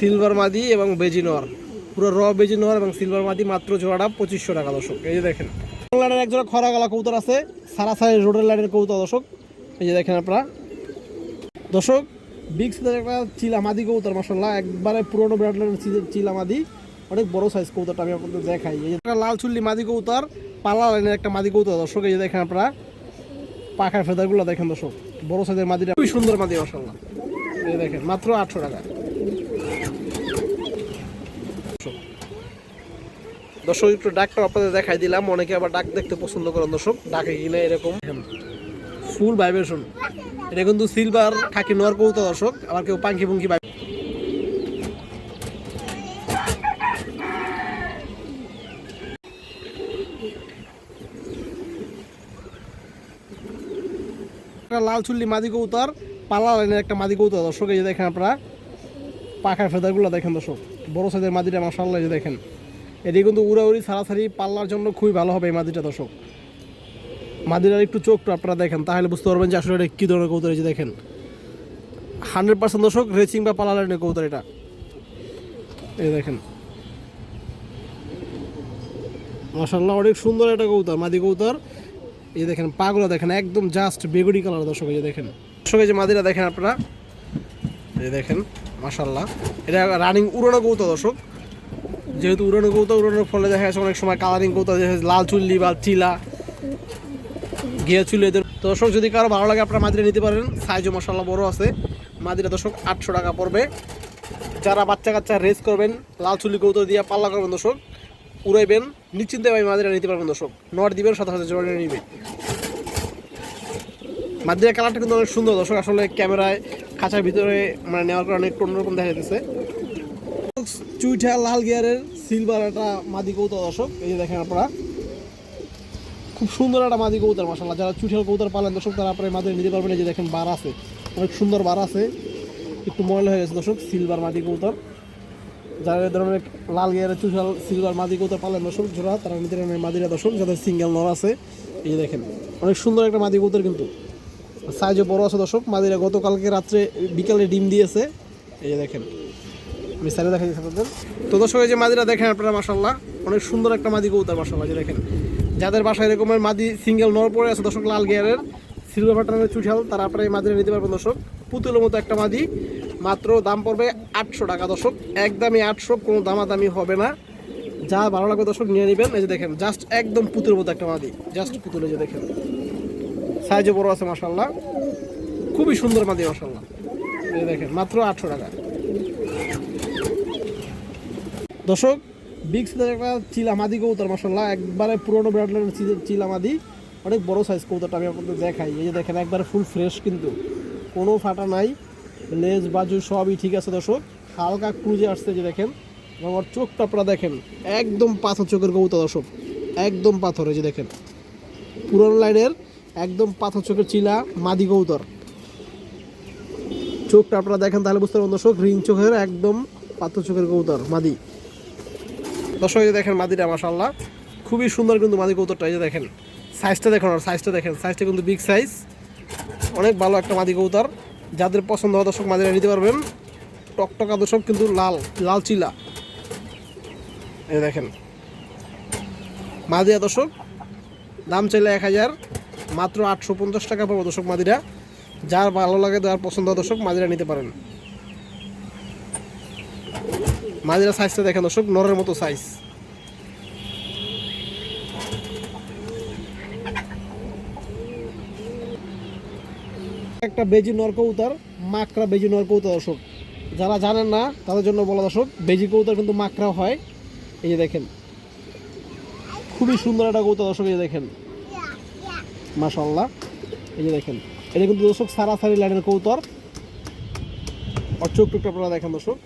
Silver মাদি এবং বেজিনোয়ার পুরো র বেজিনোয়ার এবং সিলভার মাদি মাত্র জোড়াটা পঁচিশশো টাকা দর্শক। এই যে দেখেন। লাইনের একজোড়া খরা গলা কৌতর আছে, সারাসারি রোডের লাইনের কৌতর দর্শক। এই যে দেখেন আপনারা। দর্শক বিগ সাইজের একটা চিলা মাদি কৌতর মাসাল্লাহ একবারে পুরোনো ব্র্যান্ডের চিলা মাদি। অনেক বড় সাইজ কৌতরটা আমি আপনাদের দেখাই। এই একটা লাল চুল্লি মাদি কৌতর পালা লাইনের একটা মাদি কৌতর দর্শক। এই যে দেখেন আপনারা। পাখার ফেদারগুলো দেখেন দর্শক। বড় সাইজের মাদিটা খুবই সুন্দর মাদি মাসাল্লাহ এই দেখেন, মাত্র আটশো টাকা। দর্শক, একটু ডাকটা আপনাদের দেখাই দিলাম। অনেকে আবার ডাক দেখতে পছন্দ করেন দর্শক। ডাকে কিনা এরকম। ফুল ভাইব্রেশন এটা কিন্তু সিলভার খাকি নোয়ার কৌতা দর্শক। আবার কেউ পাঙ্কি পুঙ্কি লাল চুল্লি মাদি কৌতার পালা লাইনের একটা মাদি কৌতা দর্শক, এই যে দেখেন আপনারা। পাখার ফেদারগুলো দেখেন দর্শক। বড় সাইজের মাদিটা মাসাল্লাহ এই যে দেখেন। এটি কিন্তু উড়াউড়ি ছাড়াছাড়ি পাল্লার জন্য খুবই ভালো হবে এই মাদিটা, দর্শক। মাদিরার একটু চোখটা আপনারা দেখেন, তাহলে বুঝতে পারবেন যে আসলে এটা কী ধরনের কৌতর এই দেখেন। হান্ড্রেড পার্সেন্ট দর্শক, রেসিং বা পালা লাইনের কৌতর এটা। এই দেখেন। মাসাল্লাহ অনেক সুন্দর একটা কৌতর মাদি কৌতর এই দেখেন, পাগুলো দেখেন, একদম জাস্ট বেগুনি কালার দর্শক, এই দেখেন। দর্শক যে মাদিরা দেখেন আপনারা। এই দেখেন মাসাল্লাহ এটা রানিং উড়ানো কৌতো দর্শক। যেহেতু উড়ানো কৌতো উড়ানোর ফলে দেখা যাচ্ছে অনেক সময় কালারিং কৌতো লাল চুল্লি বা চিলা গিয়া চুল্লি এদের দর্শক, যদি কারও ভালো লাগে, আপনারা মাদিরা নিতে পারেন। সাইজও মশাল্লা বড় আছে। মাদিরা দর্শক, আটশো টাকা পড়বে। যারা বাচ্চা কাচ্চা রেস করবেন, লাল চুল্লি কৌতো দিয়ে পাল্লা করবেন দর্শক, উড়াইবেন, নিশ্চিন্তে ভাই মাদিরা নিতে পারবেন দর্শক। নট দিবেন সাথে সাথে জোড়া নিয়ে নিবে মাদ্রিয়া কালারটা কিন্তু অনেক সুন্দর দর্শক। আসলে ক্যামেরায় খাঁচার ভিতরে মানে নেওয়ার কারণে একটু অন্যরকম দেখা যাচ্ছে চুইঠা লাল গিয়ারের সিলভার একটা মাদি কৌতার দর্শক। এই যে দেখেন আপনারা। খুব সুন্দর একটা মাদি কৌতার মশালা যারা চুইঠাল কৌতার পালেন, দর্শক, তারা আপনার মাদি নিতে পারবেন। এই যে দেখেন বার আছে। অনেক সুন্দর বার আছে। একটু ময়লা হয়ে গেছে, দর্শক সিলভার মাদি কৌতার যারা এই ধরনের লাল গিয়ারের চুইঠাল সিলভার মাদি কৌতার পালেন, দর্শক জোড়া তারা নিতে পারেন মাদিরা দর্শক। যাদের সিঙ্গেল নর আছে, এই যে দেখেন। অনেক সুন্দর একটা মাদি কৌতার কিন্তু। সাইজে বড় আছে, দর্শক। মাদিরা গতকালকে রাত্রে বিকালে ডিম দিয়েছে। এই যে দেখেন। আমি সাইডে দেখা যাচ্ছে আপনাদের। তো দর্শক যে মাদিরা দেখেন আপনারা মাসাল্লাহ অনেক সুন্দর একটা মাদি কৌতার মাসাল্লাহ যে দেখেন। যাদের বাসায় এরকমের মাদি সিঙ্গেল নর পড়ে আছে, দর্শক, লাল গিয়ারের সিলভার বাটনের চুঠাল, তারা আপনারা এই মাদিরা নিতে পারবেন, দর্শক। পুতুলের মতো একটা মাদি, মাত্র দাম পড়বে আটশো টাকা, দর্শক। একদমই আটশো, কোনো দামাদামি হবে না। যা ভালো লাগবে, দর্শক, নিয়ে নেবেন। এই যে দেখেন জাস্ট একদম পুতুলের মতো একটা মাদি জাস্ট পুতুলে যে দেখেন। সাইজও বড় আছে মাসাল্লাহ খুবই সুন্দর মাদি মাসাল্লাহ এই দেখেন, মাত্র আটশো টাকা। দর্শক বিগ সাইজের একটা চিলা মাদি কৌতার মাসাল্লাহ একবারে পুরোনো ব্র্যান্ডের চিলা মাদি অনেক বড় সাইজ কৌতারটা আমি আপনাদের দেখাই। এই যে দেখেন, একবারে ফুল ফ্রেশ কিন্তু। কোনো ফাটা নাই। লেজ বাজু সবই ঠিক আছে দর্শক। হালকা ক্রুজে আসছে যে দেখেন। এবং আমার চোখটা আপনারা দেখেন। একদম পাথর চোখের কৌতা দর্শক। একদম পাথর, এই যে দেখেন। পুরনো লাইনের একদম পাথর চোখের চিলা মাদি কৌতর চোখটা আপনারা দেখেন তাহলে বুঝতে পারবেন দর্শক। রিং চোখের একদম পাথর চোখের কৌতর মাদি। দর্শক যে দেখেন মাদিটা মাসাল্লাহ খুবই সুন্দর কিন্তু মাদি কৌতরটা এই যে দেখেন। সাইজটা দেখেন আর সাইজটা দেখেন। সাইজটা কিন্তু বিগ সাইজ অনেক ভালো একটা মাদি কৌতর যাদের পছন্দ হয় দর্শক মাদিরা নিতে পারবেন। টকটকা দর্শক কিন্তু লাল লাল চিলা। এই দেখেন। মাদিয়া দর্শক, দাম চাইলে এক হাজার, মাত্র আটশো পঞ্চাশ টাকা পাবো দর্শক মাদিরা যার ভালো লাগে, যার পছন্দ দর্শক মাদিরা নিতে পারেন। মাদিরা সাইজটা দেখেন দর্শক, নরের মতো সাইজ একটা বেজি নর কৌতার মাকড়া বেজি নর কৌতার দর্শক। যারা জানেন না, তাদের জন্য বলা দর্শক, বেজি কৌতার কিন্তু মাকড়া হয়। এই যে দেখেন। খুবই সুন্দর একটা কৌতা দর্শক, এই যে দেখেন। মাশাল্লাহ এই যে দেখেন। এটা কিন্তু দর্শক সারাসারি লাইনের কৌতর আর টুকটা আপনারা দেখেন দর্শক।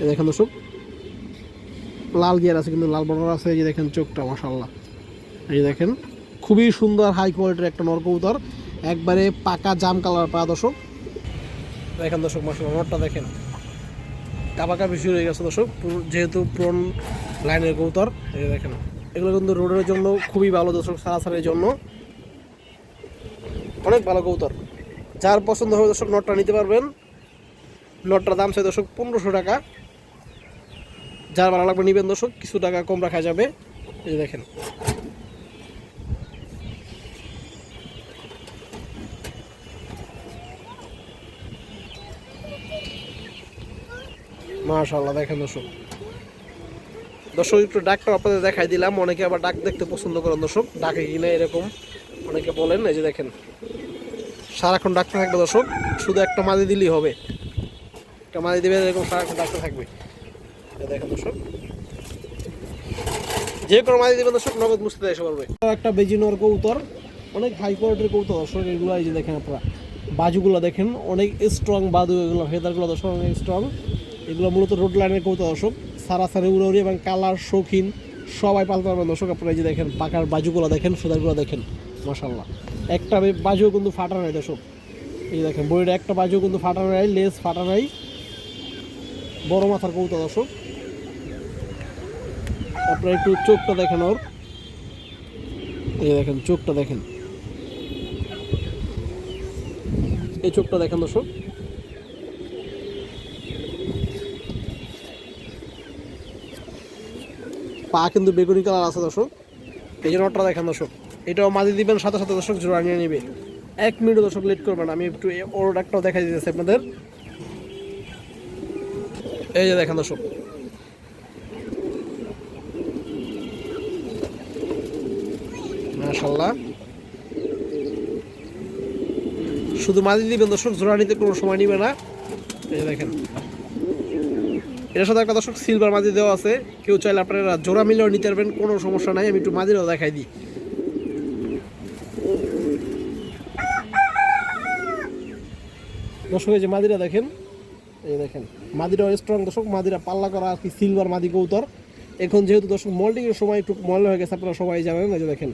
এই দেখেন দর্শক, লাল গিয়ার আছে, কিন্তু লাল বর্ডার আছে, এই যে দেখেন চোখটা মাশাল্লাহ এই দেখেন, খুবই সুন্দর হাই কোয়ালিটির একটা নর কবুতর, একবারে পাকা জাম কালার পা দর্শক। দেখেন দর্শক মাশাল্লাহ নরটা দেখেন। কাবাকা বেশি হয়ে গেছে দর্শক যেহেতু পুরন লাইনের কবুতর, এই দেখেন। এগুলো কিন্তু রোডের জন্য খুবই ভালো দর্শক, সারাসারির জন্য। অনেক ভালো কৌতর যার পছন্দ হবে দর্শক নটটা নিতে পারবেন। নটটার দাম চাই দর্শক পনেরোশো টাকা। যার ভালো লাগবে নিবেন দর্শক, কিছু টাকা কম রাখা যাবে। এই দেখেন। মাশাল্লাহ দেখেন দর্শক। দর্শক, একটু ডাকটা আপনাদের দেখাই দিলাম। অনেকে আবার ডাক দেখতে পছন্দ করেন দর্শক। ডাকে কিনা এরকম অনেকে বলেন, এই যে দেখেন। সারাক্ষণ ডাকতে থাকবে দর্শক। শুধু একটা মাঝে দিলেই হবে। একটা মাঝে দিবে এরকম সারাক্ষণ ডাকতে থাকবে। যে কোনো দিবেন দর্শক, নগদ মুছতে এসে পারবে একটা বেজিনোর কৌতর অনেক হাই কোয়ালিটির কৌতর দর্শক, এগুলো এই যে দেখেন আপনারা, বাজুগুলো দেখেন, অনেক স্ট্রং বাজু এগুলো ফেদারগুলো দর্শক, অনেক স্ট্রং এগুলো মূলত রোড লাইনের কৌতর দর্শক, সারাসারি উড়ি এবং কালার, শৌখিন, সবাই পালতে পারবেন দর্শক। আপনারা এই যে দেখেন, পাকার বাজুগুলো দেখেন ফেদারগুলো দেখেন মাশাল্লাহ একটা বে- বাজুও কিন্তু ফাটা নাই দর্শক। এই দেখেন বইটা একটা বাজুও কিন্তু ফাটা নাই লেস ফাটা নাই। বড় মাথার কৌতা দর্শক। আপনারা একটু চোখটা দেখেন ওর। এই দেখেন, চোখটা দেখেন। এই চোখটা দেখেন দর্শক। পা কিন্তু বেগুনি কালার আছে দর্শক। এই জন্য ওটা দেখেন দর্শক। এটাও মাঝে দিবেন, সাথে সাথে দর্শক জোড়া নিয়ে নেবে। এক মিনিট দর্শক লেট করবেন আমি একটু ওর একটাও দেখাই দিতেছি আপনাদের। এই যে দেখেন দর্শক। মাশাল্লাহ শুধু মাঝে দিবেন দর্শক, জোড়া নিতে কোনো সময় নিবে না। দেখেন। এটার সাথে একটা দর্শক সিলভার মাদি দেওয়া আছে। কেউ চাইলে আপনারা জোড়া মিলেও নিতে পারবেন, কোনো সমস্যা নাই। আমি একটু মাঝিরও দেখাই দিই। দর্শক, এই যে মাদিরা দেখেন। এই দেখেন মাদিরা স্ট্রং দর্শক, মাদিরা পাল্লা করা আর কি সিলভার মাদি কৌতর। এখন যেহেতু দর্শক মল্টিংয়ের সময় একটু ময়লা হয়ে গেছে, আপনারা সবাই জানেন। এই যে দেখেন।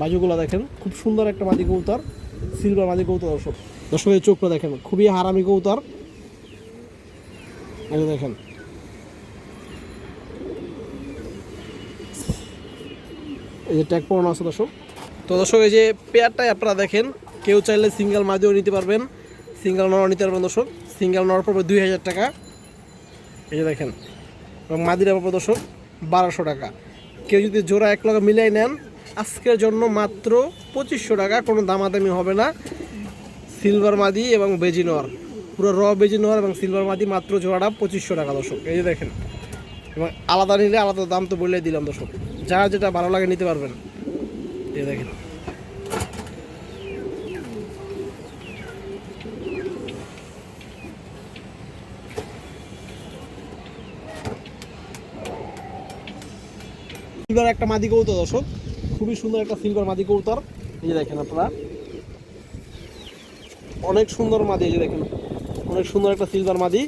বাজুগুলো দেখেন, খুব সুন্দর একটা মাদি কৌতর সিলভার মাদি কৌতর দর্শক। দর্শক, এই চোখটা দেখেন, খুবই হারামি কৌতর এই দেখেন। এই যে ট্যাগ পড়ানো আছে, দর্শক। তো দর্শক, এই যে পেয়ারটাই আপনারা দেখেন, কেউ চাইলে সিঙ্গেল মাদিও নিতে পারবেন। সিঙ্গেল নর নিতে পারবেন, দর্শক। সিঙ্গেল নর পড়বে দুই হাজার টাকা। এই যে দেখেন, এবং মাদিরা দর্শক, বারোশো টাকা। কেউ যদি জোড়া এক লগে মিলাই নেন আজকের জন্য মাত্র পঁচিশশো টাকা, কোনো দামাদামি হবে না। সিলভার মাদি এবং বেজিনোয়ার পুরো র বেজিনোয়ার এবং সিলভার মাদি মাত্র জোড়াটা পঁচিশশো টাকা দর্শক। এই যে দেখেন, এবং আলাদা নিলে আলাদা দাম তো বলে দিলাম দর্শক। যার যেটা ভালো লাগে নিতে পারবেন। এই দেখেন। সিলভার একটা মাদি কৌতর দর্শক। খুবই সুন্দর একটা সিলভার মাদি কৌতর এই যে দেখেন আপনারা। অনেক সুন্দর মাদি, এই যে দেখেন। অনেক সুন্দর একটা সিলভার মাদি।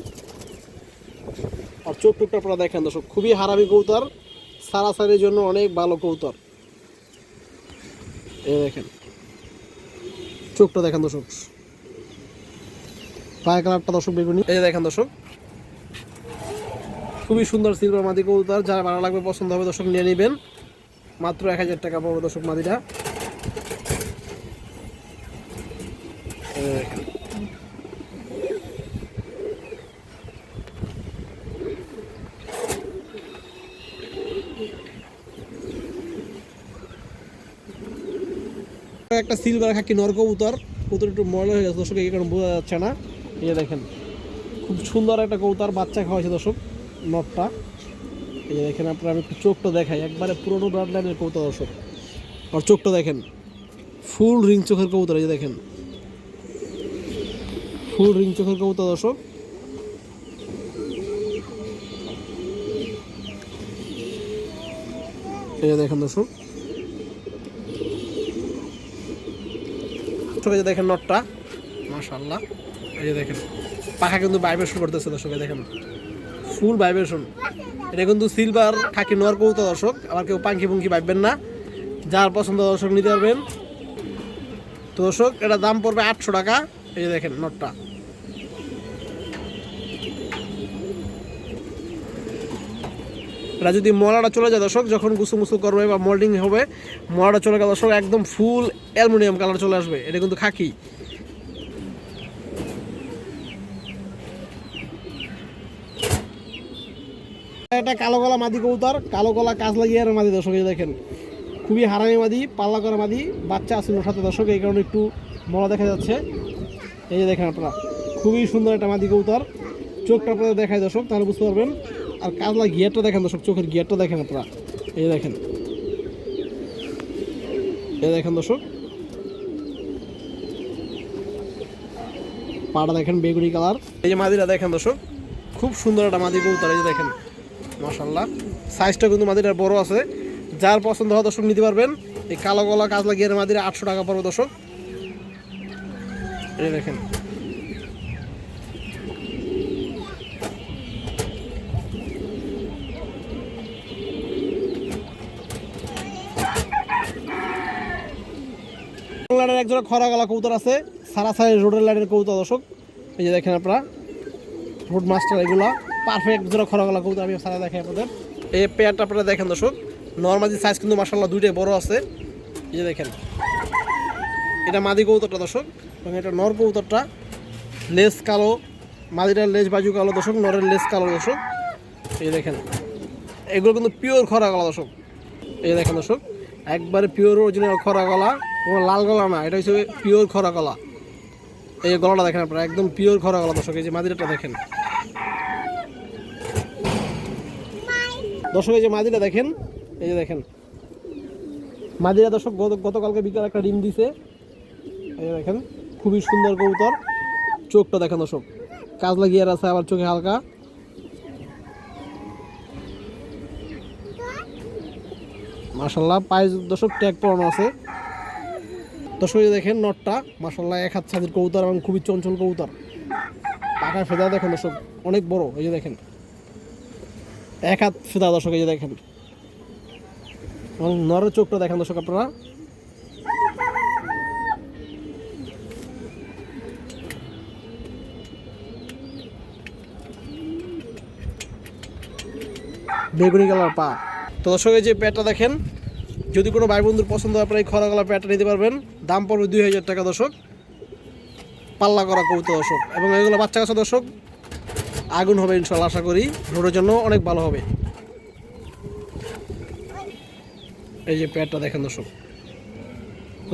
আর চোখ টুকটা আপনারা দেখেন দর্শক, খুবই হারামি কৌতর সারাসারির জন্য অনেক ভালো কৌতর এই দেখেন। চোখটা দেখেন দর্শক। পায়ের কালারটা দর্শক বেগুনি এই দেখেন দর্শক। খুবই সুন্দর সিলভার মাদি কবুতর। যারা ভালো লাগবে, পছন্দ হবে দর্শক, নিয়ে নেবেন। মাত্র এক হাজার টাকা পড়বে দর্শক মাদিটা। একটা সিলভার খাকি নর কবুতর কবুতর একটু ময়লা হয়ে গেছে, দর্শক, এই কারণে বোঝা যাচ্ছে না এই দেখেন, খুব সুন্দর একটা কবুতর বাচ্চা খাওয়াইছে দর্শক, নটটা এই যে দেখেন আপনার, আমি একটু চোখটা দেখাই। একবারে পুরোনো ব্লাড লাইনের কবুতর, দর্শক। আর চোখটা দেখেন ফুল রিং চোখের কবুতর, এই যে দেখেন। ফুল রিং চোখের কবুতর, দর্শক। এই যে দেখেন, দর্শক। এই যে দেখেন নটটা মাশাল্লাহ এই যে দেখেন, পাখা কিন্তু ভাইব্রেশন করতেছে, দর্শক দেখেন। ফুল ভাইব্রেশন এটা কিন্তু সিলভার খাকি নোয়ার কৌতো দর্শক। আবার কেউ পাঙ্কি পুঙ্কি ভাববেন না। যার পছন্দ দর্শক নিতে পারবেন। তো দর্শক, এটা দাম পড়বে আটশো টাকা। এই দেখেন নটটা। এটা যদি মলাটা চলে যায় দর্শক, যখন গুসু মুসু করবে বা মোল্ডিং হবে, মলাটা চলে গেলে দর্শক একদম ফুল অ্যালুমিনিয়াম কালার চলে আসবে। এটা কিন্তু খাকি। একটা কালো গলা মাদি কবুতর, কালো গলা কাজ লাগিয়ে আর মাদি দর্শক দেখেন। খুবই হারামি মাদি, পাল্লা করা মাদি, বাচ্চা ওর সাথে দর্শক, এই কারণে একটু বড় দেখা যাচ্ছে। এই যে দেখেন আপনারা, খুবই সুন্দর একটা মাদি কবুতর। চোখটা আপনাদের দেখায় দর্শক, তাহলে বুঝতে পারবেন। আর কাজলা গিয়ারটা দেখেন দর্শক, চোখের গিয়ারটা দেখেন আপনারা। এই দেখেন। এই দেখেন দর্শক। পাটা দেখেন বেগুনি কালার। এই যে মাদিরা দেখেন দর্শক, খুব সুন্দর একটা মাদি কবুতর, এই যে দেখেন। মাশাল্লাহ সাইজটা কিন্তু মাদিরার বড় আছে। যার পছন্দ হয় দর্শক নিতে পারবেন। এই কালো গলা কাজলা লাগিয়ে মাদিরা, আটশো টাকা পড়বে দর্শক। এই দেখেন। লাইনের একজোড়া খরা গলা কবুতর আছে। সারা সারি রোডের লাইনের কবুতর দর্শক। এই যে দেখেন আপনারা, রোড মাস্টার এগুলা। পারফেক্ট জোড়া খরা গলা কবুতর আমি সারা দেখাই আপনাদের। এই পেয়ারটা আপনারা দেখেন দর্শক নর্মালি সাইজ কিন্তু মাসাল্লাহ দুইটাই বড় আছে। এই যে দেখেন, এটা মাদি কবুতরটা দর্শক, এবং এটা নর কবুতরটা, লেস কালো, মাদিটার লেজ বাজু কালো দর্শক, নরের লেস কালো দর্শক। এই দেখেন, এগুলো কিন্তু পিওর খরা গলা দর্শক। এই দেখেন দর্শক, একবারে পিওর অরিজিনাল খরা গলা, কোনো লাল গলা না, এটা হচ্ছে পিওর খরা গলা। এই গলাটা দেখেন আপনারা, একদম পিওর খরা গলা দর্শক, এই যে মাদিরাটা দেখেন। দর্শক, এই যে মাদিরা দেখেন, এই যে দেখেন। মাদিরা দর্শক, গত গতকালকে বিকাল একটা ডিম দিছে। এই যে দেখেন, খুবই সুন্দর কবুতর। চোখটা দেখেন দর্শক, কাজ লাগিয়ে আছে আবার চোখে হালকা। মাসাল্লাহ পায়ে দর্শক, ট্যাগ পরানো আছে। দর্শক দেখেন, নটটা। মাসাল্লাহ এক হাত ছাদের কবুতর এবং খুবই চঞ্চল কবুতর। পাখার ফেদা দেখেন দর্শক, অনেক বড়, এই যে দেখেন। এক হাত ফেদা দর্শক, এই যে দেখেন। এবং চোখটা দেখেন দর্শক আপনারা। বেগুনি কালার পা। তো দর্শক, এই যে প্যাটটা দেখেন, যদি কোনো ভাই বন্ধুর পছন্দ হয়, আপনারা এই খরা গলা প্যাটটা নিতে পারবেন। দাম পড়বে দুই হাজার টাকা দর্শক। পাল্লা করা কবুতর দর্শক। এবং এগুলো বাচ্চা কাছে দর্শক আগুন হবে ইনশাল্লাহ আশা করি। রোডের জন্য অনেক ভালো হবে। এই যে প্যাডটা দেখেন দর্শক।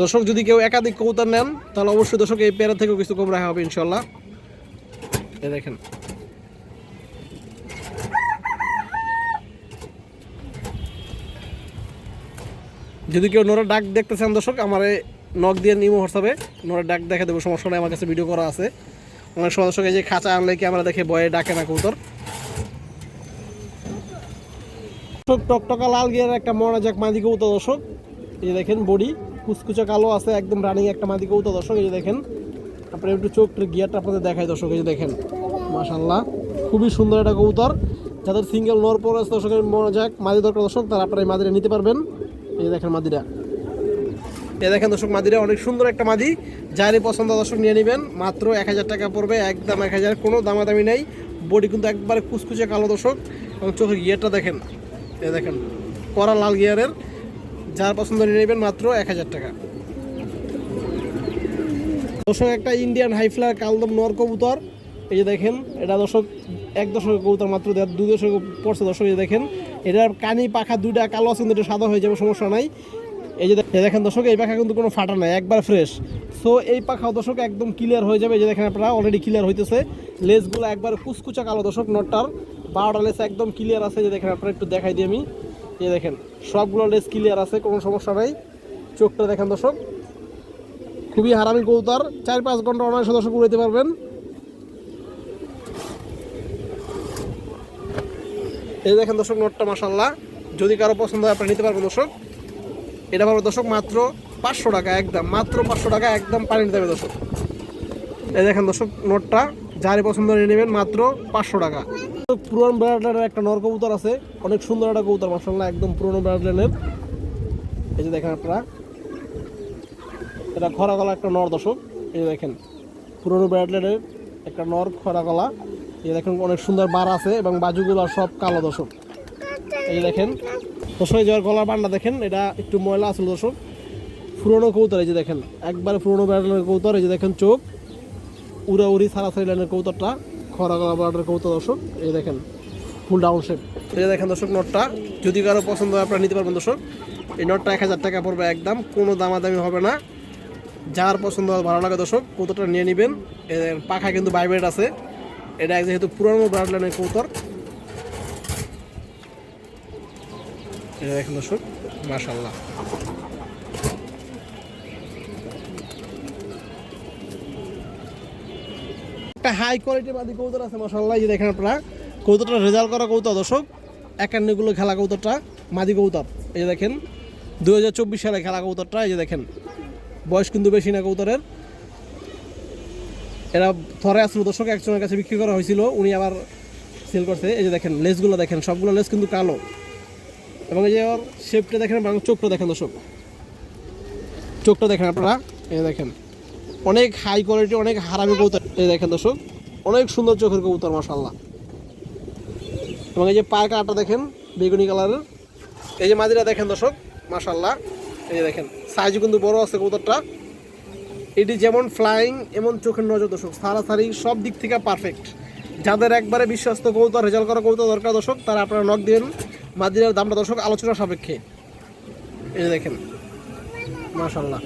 দর্শক, যদি কেউ একাধিক কবুতর নেন, তাহলে অবশ্যই দর্শক, এই প্যারা থেকেও কিছু কম রাখা হবে ইনশাল্লাহ এই দেখেন। যদি কেউ নোরা ডাক দেখতে চান দর্শক, আমার নখ দিয়ে নিমো হোয়াটসঅ্যাপে, নোরের ডাক দেখে দেবো, সমস্যা নেই, আমার কাছে ভিডিও করা আছে। অনেক সময় দর্শক এই যে খাঁচা আনলে কি আমরা দেখে বয়ে ডাকে না কবুতর? টকটকা লাল গিয়ার একটা মনোজাক মাদি কবুতর দর্শক। এই যে দেখেন বডি, কুচকুচা কালো আছে, একদম রানিং একটা মাদি কবুতর দর্শক। এই যে দেখেন, আপনার একটু চোখ গিয়ারটা আপনাদের দেখায় দর্শক। এই যে দেখেন মাশাল্লাহ খুবই সুন্দর একটা কবুতর। যাদের সিঙ্গেল নর পর আছে দর্শকের মনোজাক মাদি দরকার দর্শক, তারা আপনারা এই মাদিরা নিতে পারবেন। এই যে দেখেন মাদিরা এই দেখেন দর্শক, মাদিরা অনেক সুন্দর একটা মাদি। যারই পছন্দ দর্শক নিয়ে নেবেন। মাত্র এক হাজার টাকা পড়বে, একদম এক হাজার। কোনো দামাদামি নেই। বডি কিন্তু একবারে কুচকুচে কালো দর্শক। এবং চোখের গিয়ারটা দেখেন। এই দেখেন, কড়া লাল গিয়ারের। যার পছন্দ নিয়ে নেবেন মাত্র এক হাজার টাকা। দর্শক, একটা ইন্ডিয়ান হাইফ্লার কালদম নর কবুতর। এই যে দেখেন, এটা দর্শক, এক দশকের কবুতর মাত্র দু দশক পড়ছে দর্শক, এই দেখেন। এটার কানি পাখা দুইটা, কালো আছে কিন্তু এটা সাদা হয়ে যাবে, সমস্যা নাই। এই যে দেখেন দর্শক, এই পাখা কিন্তু কোনো ফাটা নাই, একবার ফ্রেশ সো এই পাখাও দর্শক একদম ক্লিয়ার হয়ে যাবে, এই যে দেখেন আপনারা অলরেডি ক্লিয়ার হইতেছে। লেসগুলো একবার কুচকুচা কালো দর্শক নটটার বারোটা লেস একদম ক্লিয়ার আছে যে দেখেন আপনারা, একটু দেখাই দিই আমি। এই দেখেন, সবগুলো লেস ক্লিয়ার আছে, কোনো সমস্যা নাই। চোখটা দেখেন দর্শক। খুবই হারামি কৌতার চার পাঁচ ঘণ্টা অনায়াসে দর্শক উড়াইতে পারবেন। এই দেখেন দর্শক নোটটা মাসাল্লাহ যদি কারও পছন্দ হয়, আপনারা নিতে পারবেন দর্শক। এটা পাবো দর্শক, মাত্র পাঁচশো টাকা, একদম, মাত্র পাঁচশো টাকা, একদম পানি নিতে হবে দর্শক। এই দেখেন, দর্শক, নোটটা যারই পছন্দ নিয়ে নেবেন, মাত্র পাঁচশো টাকা। পুরনো ব্রাডলাইনের একটা নর কবুতর আছে, অনেক সুন্দর একটা কবুতর মাসাল্লাহ একদম পুরনো ব্রাডলাইনের এই যে দেখেন আপনারা, এটা খরা গলা একটা নর, দর্শক। এই যে দেখেন, পুরনো ব্রাডলাইনের একটা নর খরা গলা। এই দেখেন, অনেক সুন্দর বার আছে এবং বাজুগুলো সব কালো, দর্শক। এই দেখেন দর্শক ওর গলার বান্ডা দেখেন, এটা একটু ময়লা আসল দর্শক। পুরোনো কৌতর এই যে দেখেন, একবারে পুরোনো ব্র্যান্ডের কৌতর এই যে দেখেন চোখ। উড়া উড়ি সারাসারি লাইনের কৌতরটা খরা গলা ব্র্যান্ডের কৌতর দর্শক, এই দেখেন ফুল ডাউন শেপ এই যে দেখেন দর্শক নটটা যদি কারও পছন্দ হয়, আপনারা নিতে পারবেন দর্শক। এই নটটা এক হাজার টাকা পড়বে একদম, কোনো দামাদামি হবে না। যার পছন্দ ভালো লাগে দর্শক কৌতরটা নিয়ে নেবেন। পাখা কিন্তু ভাইব্রেট আছে। এটা যেহেতু পুরোনো ব্র্যান্ড লাইনের কৌতর এটা দেখেন দর্শক মাশাল্লাহ একটা হাই কোয়ালিটির বাদি কৌতর আছে মাশাল্লাহ যে দেখেন আপনারা। কৌতরটা রেজাল্ট করা কৌতর দর্শক। একান্নগুলো খেলা কৌতরটা মাদি কৌতর এই যে দেখেন দু হাজার চব্বিশ সালে খেলা কৌতরটা এই যে দেখেন। বয়স কিন্তু বেশি না কৌতরের এরা থরে আসলো, দর্শক, একজনের কাছে বিক্রি করা হয়েছিল, উনি আবার সেল করছে। এই যে দেখেন, লেসগুলো দেখেন, সবগুলো লেস কিন্তু কালো। এবং এই যে ওর শেপটা দেখেন এবং চোখটা দেখেন দর্শক। চোখটা দেখেন আপনারা, এই দেখেন। অনেক হাই কোয়ালিটি অনেক হারামি কবুতর, এই দেখেন দর্শক। অনেক সুন্দর চোখের কবুতর মাসাল্লাহ এবং এই যে পায়ের কালারটা দেখেন, বেগুনি কালারের। এই যে মাদিরা দেখেন দর্শক মাসাল্লাহ এই যে দেখেন সাইজও কিন্তু বড় আছে কবুতরটা। এটি যেমন ফ্লাইং এমন চোখের নজর দর্শক। সারাসারি সব দিক থেকে পারফেক্ট যাদের একবারে বিশ্বস্ত কৌতর রেজাল্ট করা কৌতর দরকার দর্শক, তারা আপনারা নক দিন মাদিরার দামটা দর্শক আলোচনা সাপেক্ষে। এই দেখেন মাশাল্লাহ